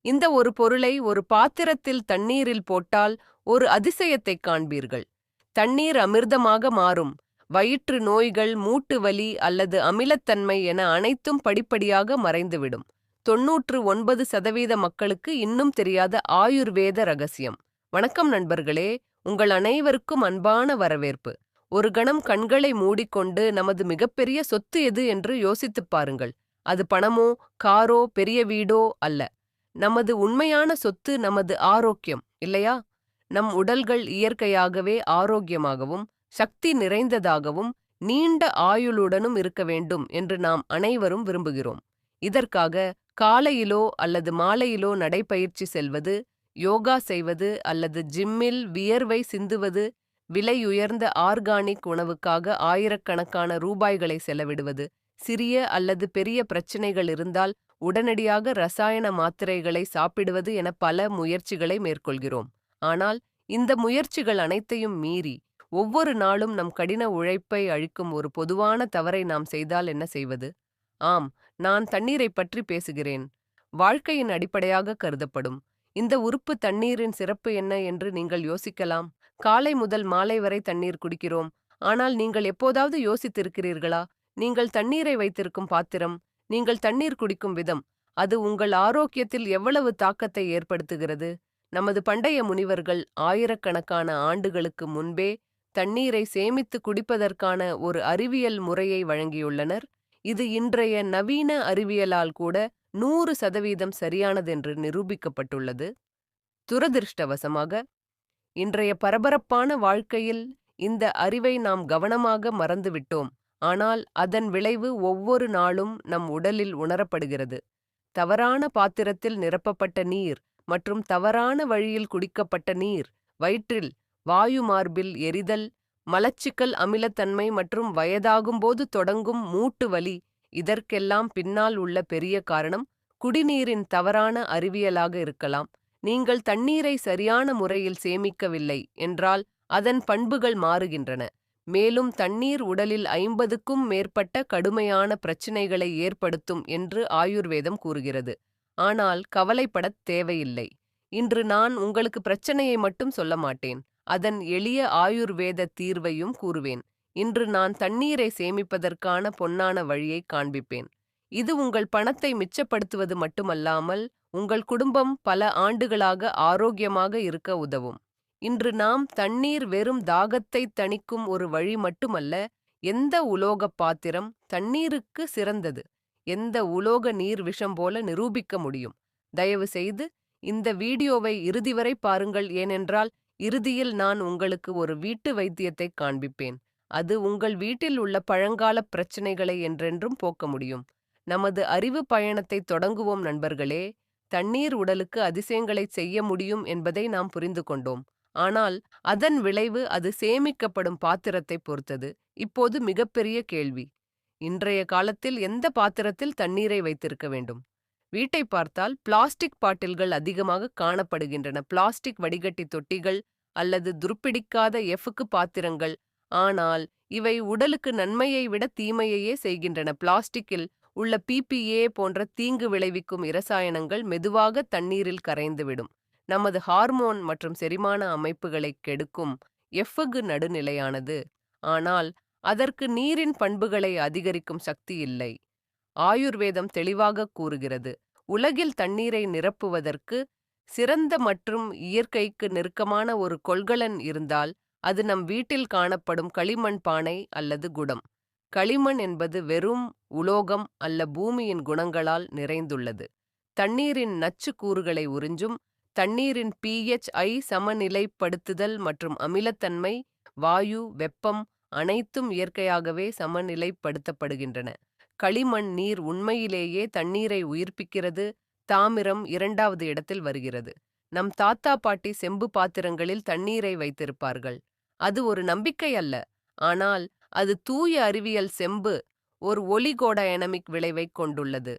இந்த ஒரு பொருளை ஒரு பாத்திரத்தில் தண்ணீரில் போட்டால் ஒரு அதிசயத்தைக் காண்பீர்கள். தண்ணீர் அமிர்தமாக மாறும். வயிற்று நோய்கள் மூட்டு வலி அல்லது அமிலத்தன்மை என அனைத்தும் படிப்படியாக மறைந்துவிடும். தொன்னூற்று ஒன்பது சதவீத மக்களுக்கு இன்னும் தெரியாத ஆயுர்வேத ரகசியம். வணக்கம் நண்பர்களே உங்கள் அனைவருக்கும் அன்பான வரவேற்பு. ஒரு கணம் கண்களை மூடிக்கொண்டு நமது மிகப்பெரிய சொத்து எது என்று யோசித்துப் பாருங்கள். அது பணமோ காரோ பெரிய வீடோ அல்ல. நமது உண்மையான சொத்து நமது ஆரோக்கியம் இல்லையா? நம் உடல்கள் இயற்கையாகவே ஆரோக்கியமாகவும் சக்தி நிறைந்ததாகவும் நீண்ட ஆயுளுடனும் இருக்க வேண்டும் என்று நாம் அனைவரும் விரும்புகிறோம். இதற்காக காலையிலோ அல்லது மாலையிலோ நடைப்பயிற்சி செல்வது யோகா செய்வது அல்லது ஜிம்மில் வியர்வை சிந்துவது விலையுயர்ந்த ஆர்கானிக் உணவுக்காக ஆயிரக்கணக்கான ரூபாய்களை செலவிடுவது சிறிய அல்லது பெரிய பிரச்சினைகள் இருந்தால் உடனடியாக ரசாயன மாத்திரைகளை சாப்பிடுவது என பல முயற்சிகளை மேற்கொள்கிறோம். ஆனால் இந்த முயற்சிகள் அனைத்தையும் மீறி ஒவ்வொரு நாளும் நம் கடின உழைப்பை அழிக்கும் ஒரு பொதுவான தவறை நாம் செய்தால் என்ன செய்வது? ஆம் நான் தண்ணீரை பற்றி பேசுகிறேன். வாழ்க்கையின் அடிப்படையாக கருதப்படும். இந்த உறுப்பு தண்ணீரின் சிறப்பு என்ன என்று நீங்கள் யோசிக்கலாம். காலை முதல் மாலை வரை தண்ணீர் குடிக்கிறோம். ஆனால் நீங்கள் எப்போதாவது யோசித்திருக்கிறீர்களா? நீங்கள் தண்ணீரை வைத்திருக்கும் பாத்திரம் நீங்கள் தண்ணீர் குடிக்கும் விதம். அது உங்கள் ஆரோக்கியத்தில் எவ்வளவு தாக்கத்தை ஏற்படுத்துகிறது? நமது பண்டைய முனிவர்கள் ஆயிரக்கணக்கான ஆண்டுகளுக்கு முன்பே தண்ணீரை சேமித்து குடிப்பதற்கான ஒரு அறிவியல் முறையை வழங்கியுள்ளனர். இது இன்றைய நவீன அறிவியலால் கூட நூறு சதவீதம் சரியானதென்று நிரூபிக்கப்பட்டுள்ளது. துரதிருஷ்டவசமாக இன்றைய பரபரப்பான வாழ்க்கையில் இந்த அறிவை நாம் கவனமாக மறந்துவிட்டோம். ஆனால் அதன் விளைவு ஒவ்வொரு நாளும் நம் உடலில் உணரப்படுகிறது. தவறான பாத்திரத்தில் நிரப்பப்பட்ட நீர் மற்றும் தவறான வழியில் குடிக்கப்பட்ட நீர் வயிற்றில் வாயு மார்பில் எரிதல் மலச்சிக்கல் அமிலத்தன்மை மற்றும் வயதாகும்போது தொடங்கும் மூட்டு வலி இதற்கெல்லாம் பின்னால் உள்ள பெரிய காரணம் குடிநீரின் தவறான அறிவியலாக இருக்கலாம். நீங்கள் தண்ணீரை சரியான முறையில் சேமிக்கவில்லை என்றால் அதன் பண்புகள் மாறுகின்றன. மேலும் தண்ணீர் உடலில் ஐம்பதுக்கும் மேற்பட்ட கடுமையான பிரச்சினைகளை ஏற்படுத்தும் என்று ஆயுர்வேதம் கூறுகிறது. ஆனால் கவலைப்படத் தேவையில்லை. இன்று நான் உங்களுக்கு பிரச்சனையை மட்டும் சொல்ல மாட்டேன். அதன் எளிய ஆயுர்வேத தீர்வையும் கூறுவேன். இன்று நான் தண்ணீரை சேமிப்பதற்கான பொன்னான வழியை காண்பிப்பேன். இது உங்கள் பணத்தை மிச்சப்படுத்துவது மட்டுமல்லாமல் உங்கள் குடும்பம் பல ஆண்டுகளாக ஆரோக்கியமாக இருக்க உதவும். இன்று நாம் தண்ணீர் வெறும் தாகத்தை தணிக்கும் ஒரு வழி மட்டுமல்ல எந்த உலோகப் பாத்திரம் தண்ணீருக்கு சிறந்தது? எந்த உலோக நீர் விஷம் போல நிரூபிக்க முடியும்? தயவு செய்து இந்த வீடியோவை இறுதி வரை பாருங்கள். ஏனென்றால் இறுதியில் நான் உங்களுக்கு ஒரு வீட்டு வைத்தியத்தை காண்பிப்பேன். அது உங்கள் வீட்டில் உள்ள பழங்கால பிரச்சினைகளை என்றென்றும் போக்க முடியும். நமது அறிவு பயணத்தை தொடங்குவோம் நண்பர்களே. தண்ணீர் உடலுக்கு அதிசயங்களை செய்ய முடியும் என்பதை நாம் புரிந்து கொண்டோம். ஆனால் அதன் விளைவு அது சேமிக்கப்படும் பாத்திரத்தை பொறுத்தது. இப்போது மிகப்பெரிய கேள்வி. இன்றைய காலத்தில் எந்த பாத்திரத்தில் தண்ணீரை வைத்திருக்க வேண்டும்? வீட்டை பார்த்தால் பிளாஸ்டிக் பாட்டில்கள் அதிகமாக காணப்படுகின்றன. பிளாஸ்டிக் வடிகட்டி தொட்டிகள் அல்லது துருப்பிடிக்காத எஃப்க்கு பாத்திரங்கள். ஆனால் இவை உடலுக்கு நன்மையை விட தீமையையே செய்கின்றன. பிளாஸ்டிக்கில் உள்ள பிபிஏ போன்ற தீங்கு விளைவிக்கும் இரசாயனங்கள் மெதுவாக தண்ணீரில் கரைந்துவிடும். நமது ஹார்மோன் மற்றும் செரிமான அமைப்புகளை கெடுக்கும் எஃப்கு நடுநிலையானது. ஆனால் அதற்கு நீரின் பண்புகளை அதிகரிக்கும் சக்தி இல்லை. ஆயுர்வேதம் தெளிவாக கூறுகிறது. உலகில் தண்ணீரை நிரப்புவதற்கு சிறந்த மற்றும் இயற்கைக்கு நெருக்கமான ஒரு கொள்கலன் இருந்தால் அது நம் வீட்டில் காணப்படும் களிமண் பானை அல்லது குடம். களிமண் என்பது வெறும் உலோகம் அல்ல பூமியின் குணங்களால் நிறைந்துள்ளது. தண்ணீரின் நச்சு கூறுகளை உறிஞ்சும் தண்ணீரின் பிஎச் ஐ சமநிலைப்படுத்துதல் மற்றும் அமிலத்தன்மை வாயு வெப்பம் அனைத்தும் இயற்கையாகவே சமநிலைப்படுத்தப்படுகின்றன. களிமண் நீர் உண்மையிலேயே தண்ணீரை உயிர்ப்பிக்கிறது தாமிரம் இரண்டாவது இடத்தில் வருகிறது. நம் தாத்தா பாட்டி செம்பு பாத்திரங்களில் தண்ணீரை வைத்திருப்பார்கள். அது ஒரு நம்பிக்கை அல்ல ஆனால் அது தூய அறிவியல் செம்பு ஒரு ஒலிகோடயனமிக் விளைவைக் கொண்டுள்ளது.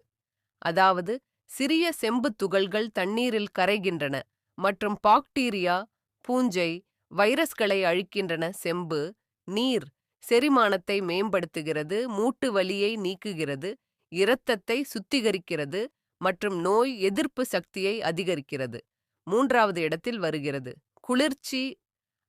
அதாவது சிறிய செம்பு துகள்கள் தண்ணீரில் கரைகின்றன மற்றும் பாக்டீரியா பூஞ்சை வைரஸ்களை அழிக்கின்றன. செம்பு நீர் செரிமானத்தை மேம்படுத்துகிறது மூட்டு வலியை நீக்குகிறது இரத்தத்தை சுத்திகரிக்கிறது மற்றும் நோய் எதிர்ப்பு சக்தியை அதிகரிக்கிறது. மூன்றாவது இடத்தில் வருகிறது. குளிர்ச்சி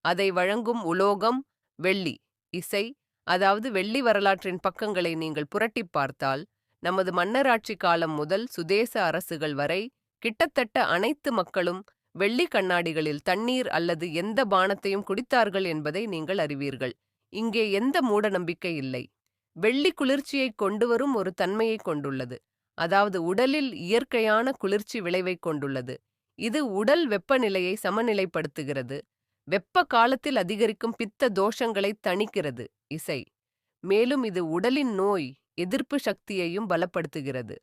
அதை வழங்கும் உலோகம் வெள்ளி இசை அதாவது வெள்ளி வரலாற்றின் பக்கங்களை நீங்கள் புரட்டிப் பார்த்தால் நமது மன்னராட்சி காலம் முதல் சுதேச அரசுகள் வரை கிட்டத்தட்ட அனைத்து மக்களும் வெள்ளி கண்ணாடிகளில் தண்ணீர் அல்லது எந்த பானத்தையும் குடித்தார்கள் என்பதை நீங்கள் அறிவீர்கள். இங்கே எந்த மூட நம்பிக்கை இல்லை. வெள்ளி குளிர்ச்சியை கொண்டுவரும் ஒரு தன்மையை கொண்டுள்ளது. அதாவது உடலில் இயற்கையான குளிர்ச்சி விளைவை கொண்டுள்ளது. இது உடல் வெப்பநிலையை சமநிலைப்படுத்துகிறது. வெப்ப காலத்தில் அதிகரிக்கும் பித்த தோஷங்களை தணிக்கிறது இசை. மேலும் இது உடலின் நோய் எதிர்ப்பு சக்தியையும் பலப்படுத்துகிறது.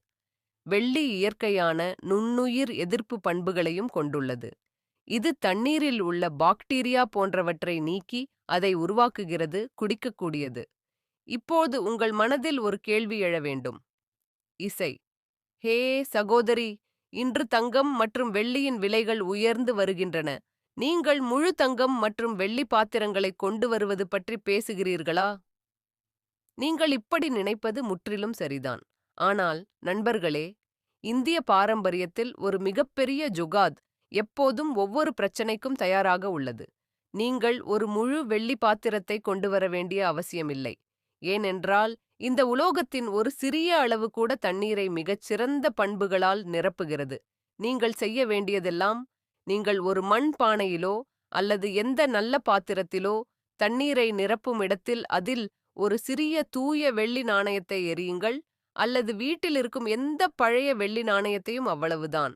வெள்ளி இயற்கையான நுண்ணுயிர் எதிர்ப்பு பண்புகளையும் கொண்டுள்ளது. இது தண்ணீரில் உள்ள பாக்டீரியா போன்றவற்றை நீக்கி அதை உருவாக்குகிறது குடிக்கக்கூடியது. இப்போது உங்கள் மனதில் ஒரு கேள்வி எழ வேண்டும். இசை. ஹே சகோதரி இன்று தங்கம் மற்றும் வெள்ளியின் விலைகள் உயர்ந்து வருகின்றன. நீங்கள் முழு தங்கம் மற்றும் வெள்ளி பாத்திரங்களை கொண்டு வருவது பற்றி பேசுகிறீர்களா? நீங்கள் இப்படி நினைப்பது முற்றிலும் சரிதான். ஆனால் நண்பர்களே இந்திய பாரம்பரியத்தில் ஒரு மிகப்பெரிய ஜுகாத் எப்போதும் ஒவ்வொரு பிரச்சனைக்கும் தயாராக உள்ளது. நீங்கள் ஒரு முழு வெள்ளி பாத்திரத்தை கொண்டு வர வேண்டிய அவசியமில்லை. ஏனென்றால் இந்த உலோகத்தின் ஒரு சிறிய அளவு கூட தண்ணீரை மிகச் சிறந்த பண்புகளால் நிரப்புகிறது. நீங்கள் செய்ய வேண்டியதெல்லாம் நீங்கள் ஒரு மண் பானையிலோ அல்லது எந்த நல்ல பாத்திரத்திலோ தண்ணீரை நிரப்பும் இடத்தில் அதில் ஒரு சிறிய தூய வெள்ளி நாணயத்தை எறியுங்கள் அல்லது வீட்டில் இருக்கும் எந்த பழைய வெள்ளி நாணயத்தையும் அவ்வளவுதான்.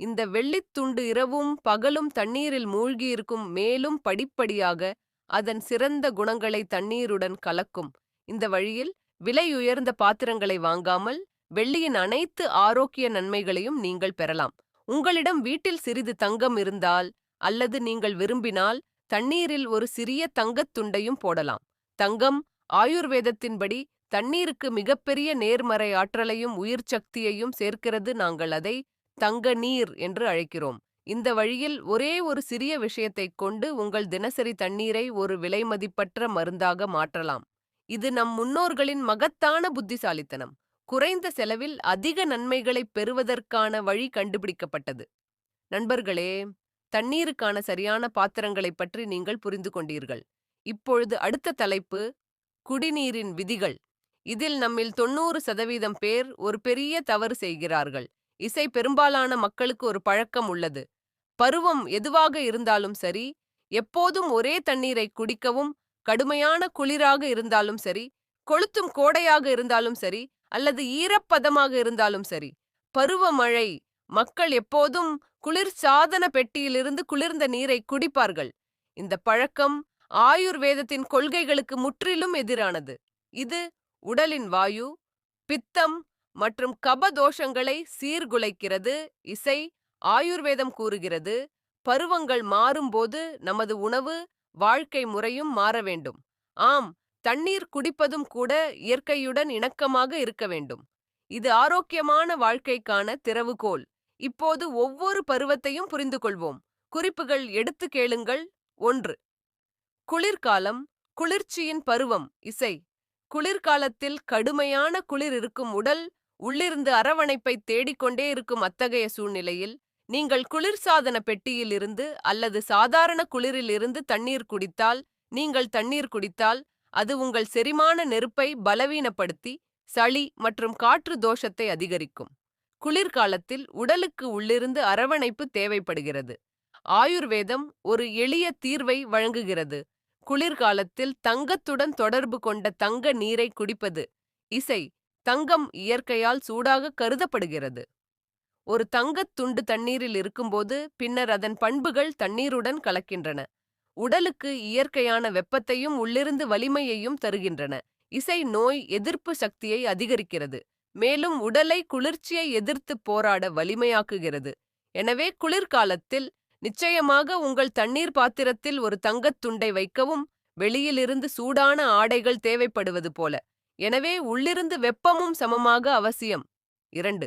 இந்த வெள்ளித் துண்டு இரவும் பகலும் தண்ணீரில் மூழ்கியிருக்கும் மேலும் படிப்படியாக அதன் சிறந்த குணங்களை தண்ணீருடன் கலக்கும். இந்த வழியில் விலையுயர்ந்த பாத்திரங்களை வாங்காமல் வெள்ளியின் அனைத்து ஆரோக்கிய நன்மைகளையும் நீங்கள் பெறலாம். உங்களிடம் வீட்டில் சிறிது தங்கம் இருந்தால் அல்லது நீங்கள் விரும்பினால் தண்ணீரில் ஒரு சிறிய தங்கத் துண்டையும் போடலாம். தங்கம் ஆயுர்வேதத்தின்படி தண்ணீருக்கு மிகப்பெரிய நேர்மறை ஆற்றலையும் உயிர் சக்தியையும் சேர்க்கிறது நாங்கள் அதை தங்க நீர் என்று அழைக்கிறோம். இந்த வழியில் ஒரே ஒரு சிறிய விஷயத்தைக் கொண்டு உங்கள் தினசரி தண்ணீரை ஒரு விலைமதிப்பற்ற மருந்தாக மாற்றலாம். இது நம் முன்னோர்களின் மகத்தான புத்திசாலித்தனம். குறைந்த செலவில் அதிக நன்மைகளைப் பெறுவதற்கான வழி கண்டுபிடிக்கப்பட்டது. நண்பர்களே தண்ணீருக்கான சரியான பாத்திரங்களைப் பற்றி நீங்கள் புரிந்து கொண்டீர்கள். இப்பொழுது அடுத்த தலைப்பு குடிநீரின் விதிகள். இதில் நம்மில் தொண்ணூறு சதவீதம் பேர் ஒரு பெரிய தவறு செய்கிறார்கள். இசை பெரும்பாலான மக்களுக்கு ஒரு பழக்கம் உள்ளது. பருவம் எதுவாக இருந்தாலும் சரி எப்போதும் ஒரே தண்ணீரை குடிக்கவும் கடுமையான குளிராக இருந்தாலும் சரி கொளுத்தும் கோடையாக இருந்தாலும் சரி அல்லது ஈரப்பதமாக இருந்தாலும் சரி பருவமழை மக்கள் எப்போதும் குளிர் சாதன பெட்டியிலிருந்து குளிர்ந்த நீரை குடிப்பார்கள். இந்த பழக்கம் ஆயுர்வேதத்தின் கொள்கைகளுக்கு முற்றிலும் எதிரானது. இது உடலின் வாயு பித்தம் மற்றும் கபதோஷங்களை சீர்குலைக்கிறது இசை ஆயுர்வேதம் கூறுகிறது. பருவங்கள் மாறும்போது நமது உணவு வாழ்க்கை முறையும் மாற வேண்டும். ஆம் தண்ணீர் குடிப்பதும் கூட இயற்கையுடன் இணக்கமாக இருக்க வேண்டும். இது ஆரோக்கியமான வாழ்க்கைக்கான திறவுகோல். இப்போது ஒவ்வொரு பருவத்தையும் புரிந்து கொள்வோம் குறிப்புகள் எடுத்து கேளுங்கள். ஒன்று குளிர்காலம் குளிர்ச்சியின் பருவம் இசை. குளிர்காலத்தில் கடுமையான குளிர் இருக்கும் உடல் உள்ளிருந்து அரவணைப்பை தேடிக்கொண்டே இருக்கும் அத்தகைய சூழ்நிலையில் நீங்கள் குளிர்சாதன பெட்டியில் இருந்து அல்லது சாதாரண குளிரில் இருந்து தண்ணீர் குடித்தால் நீங்கள் தண்ணீர் குடித்தால் அது உங்கள் செரிமான நெருப்பை பலவீனப்படுத்தி சளி மற்றும் காற்று தோஷத்தை அதிகரிக்கும். குளிர்காலத்தில் உடலுக்கு உள்ளிருந்து அரவணைப்பு தேவைப்படுகிறது. ஆயுர்வேதம் ஒரு எளிய தீர்வை வழங்குகிறது. குளிர்காலத்தில் தங்கத்துடன் தொடர்பு கொண்ட தங்க நீரை குடிப்பது இசை தங்கம் இயற்கையால் சூடாக கருதப்படுகிறது. ஒரு தங்கத் துண்டு தண்ணீரில் இருக்கும்போது பின்னர் அதன் பண்புகள் தண்ணீருடன் கலக்கின்றன. உடலுக்கு இயற்கையான வெப்பத்தையும் உள்ளிருந்து வலிமையையும் தருகின்றன. இசை நோய் எதிர்ப்பு சக்தியை அதிகரிக்கிறது. மேலும் உடலை குளிர்ச்சியை எதிர்த்து போராட வலிமையாக்குகிறது. எனவே குளிர்காலத்தில் நிச்சயமாக உங்கள் தண்ணீர் பாத்திரத்தில் ஒரு தங்கத் துண்டை வைக்கவும் வெளியிலிருந்து சூடான ஆடைகள் தேவைப்படுவது போல. எனவே உள்ளிருந்து வெப்பமும் சமமாக அவசியம். இரண்டு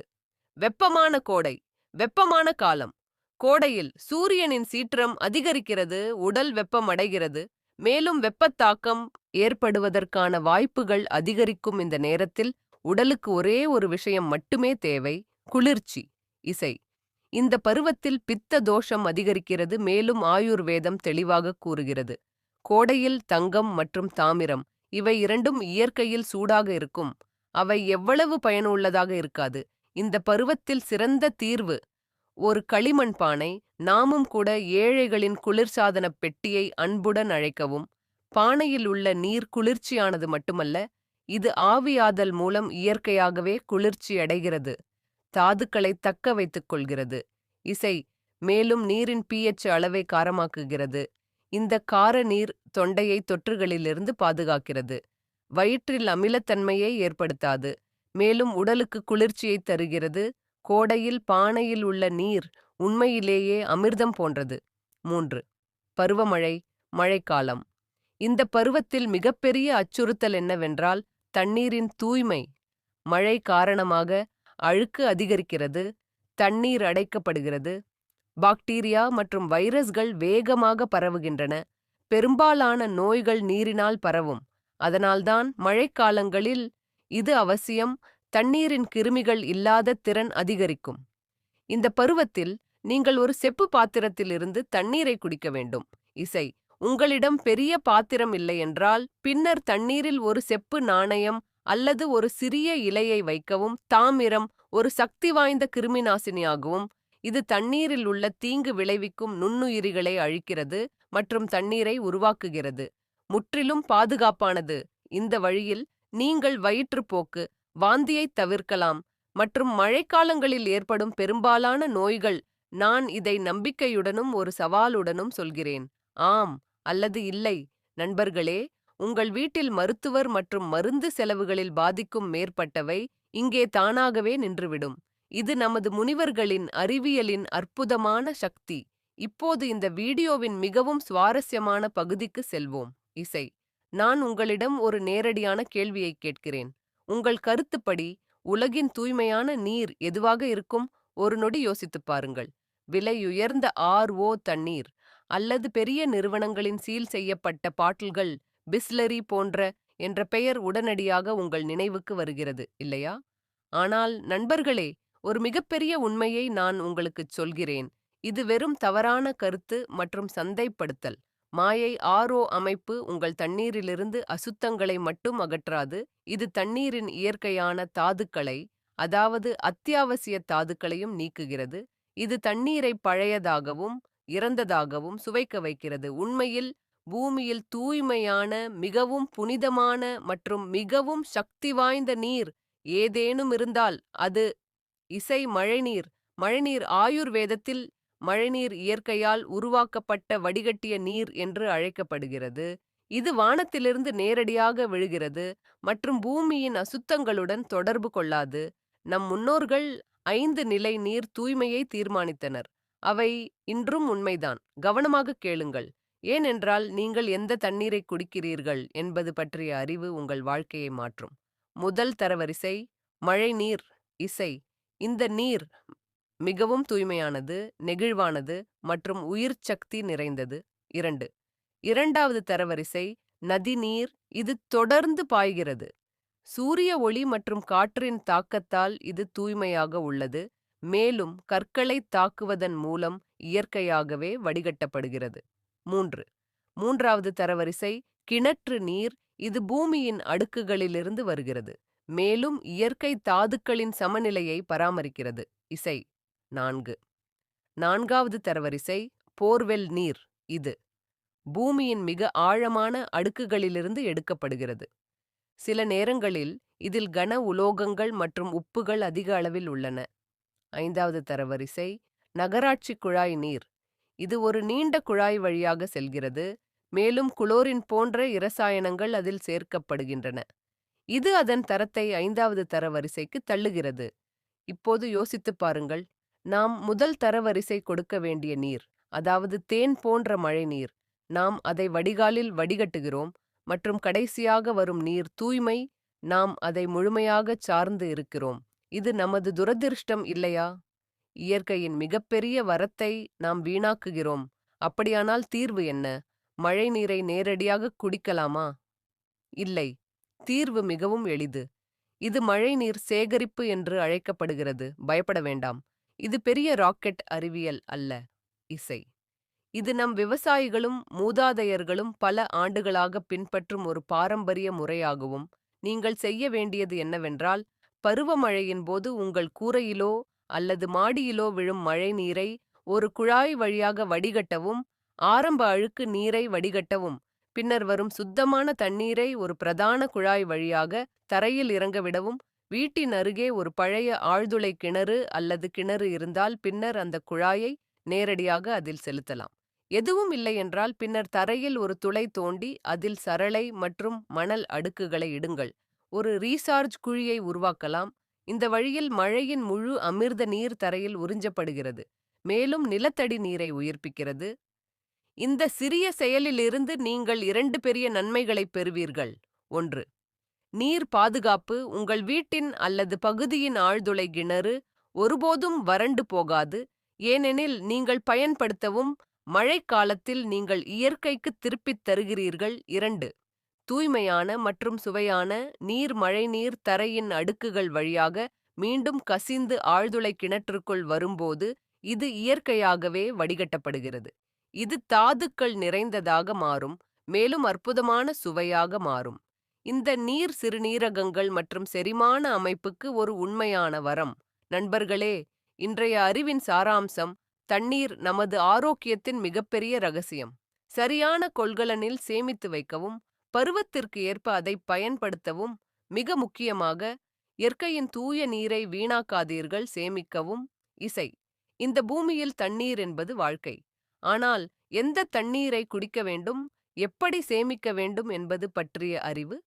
வெப்பமான கோடை வெப்பமான காலம். கோடையில் சூரியனின் சீற்றம் அதிகரிக்கிறது உடல் வெப்பமடைகிறது மேலும் வெப்பத்தாக்கம் ஏற்படுவதற்கான வாய்ப்புகள் அதிகரிக்கும் இந்த நேரத்தில் உடலுக்கு ஒரே ஒரு விஷயம் மட்டுமே தேவை குளிர்ச்சி. இசை இந்த பருவத்தில் பித்த தோஷம் அதிகரிக்கிறது மேலும் ஆயுர்வேதம் தெளிவாக கூறுகிறது. கோடையில் தங்கம் மற்றும் தாமிரம் இவை இரண்டும் இயற்கையில் சூடாக இருக்கும். அவை எவ்வளவு பயனுள்ளதாக இருக்காது. இந்த பருவத்தில் சிறந்த தீர்வு ஒரு களிமண் பானை நாமும் கூட ஏழைகளின் குளிர்சாதனப் பெட்டியை அன்புடன் அழைக்கவும். பானையில் உள்ள நீர் குளிர்ச்சியானது மட்டுமல்ல இது ஆவியாதல் மூலம் இயற்கையாகவே குளிர்ச்சி அடைகிறது தாதுக்களை தக்க வைத்துக் கொள்கிறது. இசை மேலும் நீரின் பிஎச் அளவை காரமாக்குகிறது. இந்த கார நீர் தொண்டையை தொற்றுகளிலிருந்து பாதுகாக்கிறது. வயிற்றில் அமிலத்தன்மையை ஏற்படுத்தாது. மேலும் உடலுக்கு குளிர்ச்சியை தருகிறது. கோடையில் பானையில் உள்ள நீர் உண்மையிலேயே அமிர்தம் போன்றது. மூன்று. பருவமழை மழைக்காலம். இந்த பருவத்தில் மிகப்பெரிய அச்சுறுத்தல் என்னவென்றால் தண்ணீரின் தூய்மை. மழை காரணமாக அழுக்கு அதிகரிக்கிறது தண்ணீர் அடைக்கப்படுகிறது பாக்டீரியா மற்றும் வைரஸ்கள் வேகமாக பரவுகின்றன. பெரும்பாலான நோய்கள் நீரினால் பரவும். அதனால்தான் மழைக்காலங்களில் இது அவசியம். தண்ணீரின் கிருமிகள் இல்லாத திறன் அதிகரிக்கும். இந்த பருவத்தில் நீங்கள் ஒரு செப்பு பாத்திரத்திலிருந்து தண்ணீரை குடிக்க வேண்டும். இசை உங்களிடம் பெரிய பாத்திரம் இல்லையென்றால் பின்னர் தண்ணீரில் ஒரு செப்பு நாணயம் அல்லது ஒரு சிறிய இலையை வைக்கவும் தாமிரம் ஒரு சக்தி வாய்ந்த கிருமிநாசினியாகவும் இது தண்ணீரில் உள்ள தீங்கு விளைவிக்கும் நுண்ணுயிரிகளை அழிக்கிறது மற்றும் தண்ணீரை உருவாக்குகிறது. முற்றிலும் பாதுகாப்பானது. இந்த வழியில் நீங்கள் வயிற்றுப்போக்கு வாந்தியைத் தவிர்க்கலாம் மற்றும் மழைக்காலங்களில் ஏற்படும் பெரும்பாலான நோய்கள் நான் இதை நம்பிக்கையுடனும் ஒரு சவாலுடனும் சொல்கிறேன். ஆம் அல்லது இல்லை. நண்பர்களே உங்கள் வீட்டில் மருத்துவர் மற்றும் மருந்து செலவுகளில் பாதிக்கும் மேற்பட்டவை இங்கே தானாகவே நின்றுவிடும். இது நமது முனிவர்களின் அறிவியலின் அற்புதமான சக்தி. இப்போது இந்த வீடியோவின் மிகவும் சுவாரஸ்யமான பகுதிக்கு செல்வோம். இசை. நான் உங்களிடம் ஒரு நேரடியான கேள்வியை கேட்கிறேன். உங்கள் கருத்துப்படி உலகின் தூய்மையான நீர் எதுவாக இருக்கும்? ஒரு நொடி யோசித்துப் பாருங்கள். விலையுயர்ந்த ஆர்ஓ தண்ணீர் அல்லது பெரிய நிறுவனங்களின் சீல் செய்யப்பட்ட பாட்டில்கள் பிஸ்லரி போன்ற என்ற பெயர் உடனடியாக உங்கள் நினைவுக்கு வருகிறது இல்லையா? ஆனால் நண்பர்களே ஒரு மிகப்பெரிய உண்மையை நான் உங்களுக்குச் சொல்கிறேன். இது வெறும் தவறான கருத்து மற்றும் சந்தைப்படுத்தல். மாயை ஆரோ அமைப்பு உங்கள் தண்ணீரிலிருந்து அசுத்தங்களை மட்டும் அகற்றாது இது தண்ணீரின் இயற்கையான தாதுக்களை அதாவது அத்தியாவசிய தாதுக்களையும் நீக்குகிறது. இது தண்ணீரை பழையதாகவும் இறந்ததாகவும் சுவைக்க வைக்கிறது. உண்மையில் பூமியில் தூய்மையான மிகவும் புனிதமான மற்றும் மிகவும் சக்தி வாய்ந்த நீர் ஏதேனும் இருந்தால் அது இசை மழைநீர். மழைநீர் ஆயுர்வேதத்தில் மழைநீர் இயற்கையால் உருவாக்கப்பட்ட வடிகட்டிய நீர் என்று அழைக்கப்படுகிறது. இது வானத்திலிருந்து நேரடியாக விழுகிறது மற்றும் பூமியின் அசுத்தங்களுடன் தொடர்பு கொள்ளாது. நம் முன்னோர்கள் ஐந்து நிலை நீர் தூய்மையை தீர்மானித்தனர். அவை இன்றும் உண்மைதான். கவனமாக கேளுங்கள். ஏனென்றால் நீங்கள் எந்த தண்ணீரை குடிக்கிறீர்கள் என்பது பற்றிய அறிவு உங்கள் வாழ்க்கையை மாற்றும். முதல் தரவரிசை மழை நீர் இசை. இந்த நீர் மிகவும் தூய்மையானது நெகிழ்வானது மற்றும் உயிர் சக்தி நிறைந்தது. இரண்டு இரண்டாவது தரவரிசை நதிநீர் இது தொடர்ந்து பாய்கிறது. சூரிய ஒளி மற்றும் காற்றின் தாக்கத்தால் இது தூய்மையாக உள்ளது. மேலும் கற்களை தாக்குவதன் மூலம் இயற்கையாகவே வடிகட்டப்படுகிறது. மூன்று. மூன்றாவது தரவரிசை கிணற்று நீர் இது பூமியின் அடுக்குகளிலிருந்து வருகிறது. மேலும் இயற்கை தாதுக்களின் சமநிலையை பராமரிக்கிறது. இசை நான்கு. நான்காவது தரவரிசை போர்வெல் நீர் இது. பூமியின் மிக ஆழமான அடுக்குகளிலிருந்து எடுக்கப்படுகிறது. சில நேரங்களில் இதில் கன உலோகங்கள் மற்றும் உப்புகள் அதிக அளவில் உள்ளன. ஐந்தாவது தரவரிசை நகராட்சி குழாய் நீர் இது ஒரு நீண்ட குழாய் வழியாக செல்கிறது மேலும் குளோரின் போன்ற இரசாயனங்கள் அதில் சேர்க்கப்படுகின்றன. இது அதன் தரத்தை ஐந்தாவது தரவரிசைக்கு தள்ளுகிறது. இப்போது யோசித்துப் பாருங்கள் நாம் முதல் தரவரிசை கொடுக்க வேண்டிய நீர் அதாவது தேன் போன்ற மழைநீர் நாம் அதை வடிகாலில் வடிகட்டுகிறோம் மற்றும் கடைசியாக வரும் நீர் தூய்மை நாம் அதை முழுமையாகச் சார்ந்து இருக்கிறோம். இது நமது துரதிர்ஷ்டம் இல்லையா? இயற்கையின் மிகப்பெரிய வரத்தை நாம் வீணாக்குகிறோம். அப்படியானால் தீர்வு என்ன? மழை நீரை நேரடியாக குடிக்கலாமா? இல்லை. தீர்வு மிகவும் எளிது. இது மழைநீர் சேகரிப்பு என்று அழைக்கப்படுகிறது. பயப்பட வேண்டாம். இது பெரிய ராக்கெட் அறிவியல் அல்ல. இசை. இது நம் விவசாயிகளும் மூதாதையர்களும் பல ஆண்டுகளாக பின்பற்றும் ஒரு பாரம்பரிய முறையாகவும் நீங்கள் செய்ய வேண்டியது என்னவென்றால் பருவமழையின் போது உங்கள் கூரையிலோ அல்லது மாடியிலோ விழும் மழைநீரை ஒரு குழாய் வழியாக வடிகட்டவும் ஆரம்ப அழுக்கு நீரை வடிகட்டவும். பின்னர் வரும் சுத்தமான தண்ணீரை ஒரு பிரதான குழாய் வழியாக தரையில் இறங்க விடவும் வீட்டின் அருகே ஒரு பழைய ஆழ்துளை கிணறு அல்லது கிணறு இருந்தால் பின்னர் அந்த குழாயை நேரடியாக அதில் செலுத்தலாம். எதுவும் இல்லையென்றால் பின்னர் தரையில் ஒரு துளை தோண்டி அதில் சரளை மற்றும் மணல் அடுக்குகளை இடுங்கள். ஒரு ரீசார்ஜ் குழியை உருவாக்கலாம். இந்த வழியில் மழையின் முழு அமிர்த நீர் தரையில் உறிஞ்சப்படுகிறது. மேலும் நிலத்தடி நீரை உயிர்ப்பிக்கிறது. இந்த சிறிய செயலிலிருந்து நீங்கள் இரண்டு பெரிய நன்மைகளைப் பெறுவீர்கள். ஒன்று நீர் பாதுகாப்பு. உங்கள் வீட்டின் அல்லது பகுதியின் ஆழ்துளை கிணறு ஒருபோதும் வறண்டு போகாது. ஏனெனில் நீங்கள் பயன்படுத்தவும் மழைக்காலத்தில் நீங்கள் இயற்கைக்கு திருப்பித் தருகிறீர்கள். இரண்டு தூய்மையான மற்றும் சுவையான நீர் மழைநீர் தரையின் அடுக்குகள் வழியாக மீண்டும் கசிந்து ஆழ்துளை கிணற்றுக்குள் வரும்போது இது இயற்கையாகவே வடிகட்டப்படுகிறது. இது தாதுக்கள் நிறைந்ததாக மாறும் மேலும் அற்புதமான சுவையாக மாறும். இந்த நீர் சிறுநீரகங்கள் மற்றும் செரிமான அமைப்புக்கு ஒரு உண்மையான வரம். நண்பர்களே இன்றைய அறிவின் சாராம்சம் தண்ணீர் நமது ஆரோக்கியத்தின் மிகப்பெரிய ரகசியம். சரியான கொள்கலனில் சேமித்து வைக்கவும் பருவத்திற்கு ஏற்ப அதை பயன்படுத்தவும் மிக முக்கியமாக இயற்கையின் தூய நீரை வீணாக்காதீர்கள் சேமிக்கவும். இசை. இந்த பூமியில் தண்ணீர் என்பது வாழ்க்கை. ஆனால் எந்த தண்ணீரை குடிக்க வேண்டும் எப்படி சேமிக்க வேண்டும் என்பது பற்றிய அறிவு.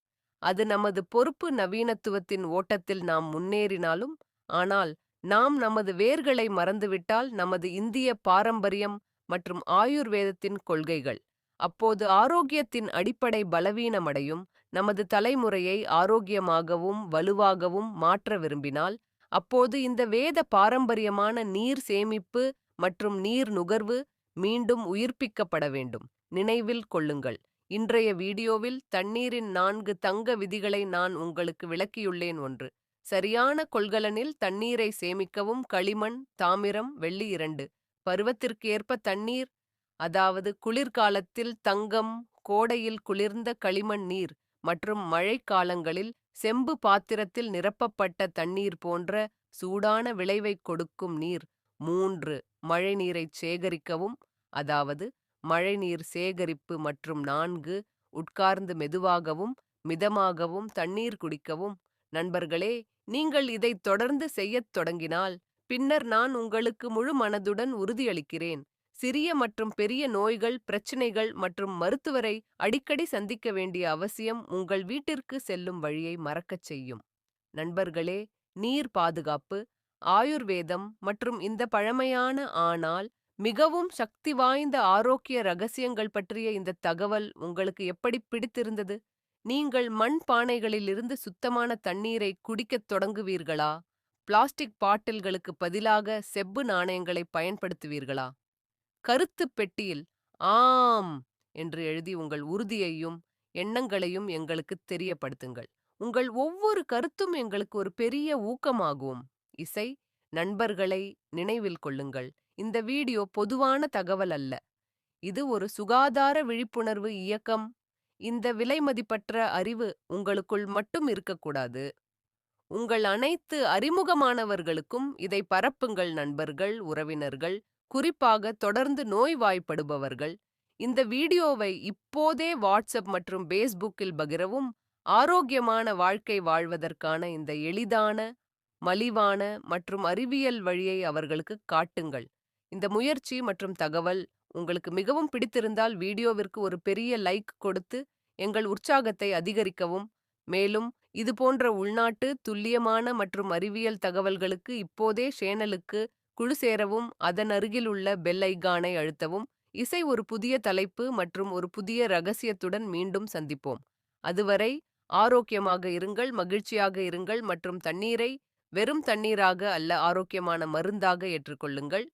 அது நமது பொறுப்பு நவீனத்துவத்தின் ஓட்டத்தில் நாம் முன்னேறினாலும் ஆனால் நாம் நமது வேர்களை மறந்துவிட்டால் நமது இந்திய பாரம்பரியம் மற்றும் ஆயுர்வேதத்தின் கொள்கைகள். அப்போது ஆரோக்கியத்தின் அடிப்படை பலவீனமடையும் நமது தலைமுறையை ஆரோக்கியமாகவும் வலுவாகவும் மாற்ற விரும்பினால் அப்போது இந்த வேத பாரம்பரியமான நீர் சேமிப்பு மற்றும் நீர் நுகர்வு மீண்டும் உயிர்ப்பிக்கப்பட வேண்டும். நினைவில் கொள்ளுங்கள். இன்றைய வீடியோவில் தண்ணீரின் நான்கு தங்க விதிகளை நான் உங்களுக்கு விளக்கியுள்ளேன் ஒன்று. சரியான கொள்கலனில் தண்ணீரை சேமிக்கவும் களிமண் தாமிரம் வெள்ளி இரண்டு. பருவத்திற்கேற்ப தண்ணீர் அதாவது குளிர்காலத்தில் தங்கம் கோடையில் குளிர்ந்த களிமண் நீர் மற்றும் மழைக்காலங்களில் செம்பு பாத்திரத்தில் நிரப்பப்பட்ட தண்ணீர் போன்ற சூடான விளைவைக் கொடுக்கும் நீர் மூன்று மழைநீரைச் சேகரிக்கவும் அதாவது மழைநீர் சேகரிப்பு மற்றும் நான்கு உட்கார்ந்து மெதுவாகவும் மிதமாகவும் தண்ணீர் குடிக்கவும். நண்பர்களே நீங்கள் இதைத் தொடர்ந்து செய்யத் தொடங்கினால் பின்னர் நான் உங்களுக்கு முழு மனதுடன் உறுதியளிக்கிறேன். சிறிய மற்றும் பெரிய நோய்கள் பிரச்சினைகள் மற்றும் மருத்துவரை அடிக்கடி சந்திக்க வேண்டிய அவசியம் உங்கள் வீட்டிற்கு செல்லும் வழியை மறக்கச் செய்யும். நண்பர்களே நீர் பாதுகாப்பு ஆயுர்வேதம் மற்றும் இந்த பழமையான ஆனால் மிகவும் சக்தி வாய்ந்த ஆரோக்கிய ரகசியங்கள் பற்றிய இந்த தகவல் உங்களுக்கு எப்படி பிடித்திருந்தது? நீங்கள் மண் பானைகளிலிருந்து சுத்தமான தண்ணீரை குடிக்கத் தொடங்குவீர்களா? பிளாஸ்டிக் பாட்டில்களுக்கு பதிலாக செப்பு நாணயங்களை பயன்படுத்துவீர்களா? கருத்துப் பெட்டியில் ஆம் என்று எழுதி உங்கள் உறுதியையும் எண்ணங்களையும் எங்களுக்குத் தெரியப்படுத்துங்கள். உங்கள் ஒவ்வொரு கருத்தும் எங்களுக்கு ஒரு பெரிய ஊக்கமாகும். இசை நண்பர்களை நினைவில் கொள்ளுங்கள். இந்த வீடியோ பொதுவான தகவல் அல்ல. இது ஒரு சுகாதார விழிப்புணர்வு இயக்கம். இந்த விலைமதிப்பற்ற அறிவு உங்களுக்குள் மட்டும் இருக்கக்கூடாது. உங்கள் அனைத்து அறிமுகமானவர்களுக்கும் இதை பரப்புங்கள் நண்பர்கள் உறவினர்கள். குறிப்பாக தொடர்ந்து நோய்வாய்ப்படுபவர்கள். இந்த வீடியோவை இப்போதே வாட்ஸ்அப் மற்றும் பேஸ்புக்கில் பகிரவும். ஆரோக்கியமான வாழ்க்கை வாழ்வதற்கான இந்த எளிதான மலிவான மற்றும் அறிவியல் வழியை அவர்களுக்கு காட்டுங்கள். இந்த முயற்சி மற்றும் தகவல் உங்களுக்கு மிகவும் பிடித்திருந்தால் வீடியோவிற்கு ஒரு பெரிய லைக் கொடுத்து எங்கள் உற்சாகத்தை அதிகரிக்கவும். மேலும் இது போன்ற உள்நாட்டு துல்லியமான மற்றும் அறிவியல் தகவல்களுக்கு இப்போதே சேனலுக்கு குழு சேரவும் அதன் அருகில் உள்ள பெல் ஐகானை அழுத்தவும் இசை ஒரு புதிய தலைப்பு மற்றும் ஒரு புதிய ரகசியத்துடன் மீண்டும் சந்திப்போம். அதுவரை ஆரோக்கியமாக இருங்கள் மகிழ்ச்சியாக இருங்கள் மற்றும் தண்ணீரை வெறும் தண்ணீராக அல்ல ஆரோக்கியமான மருந்தாக ஏற்றுக்கொள்ளுங்கள்.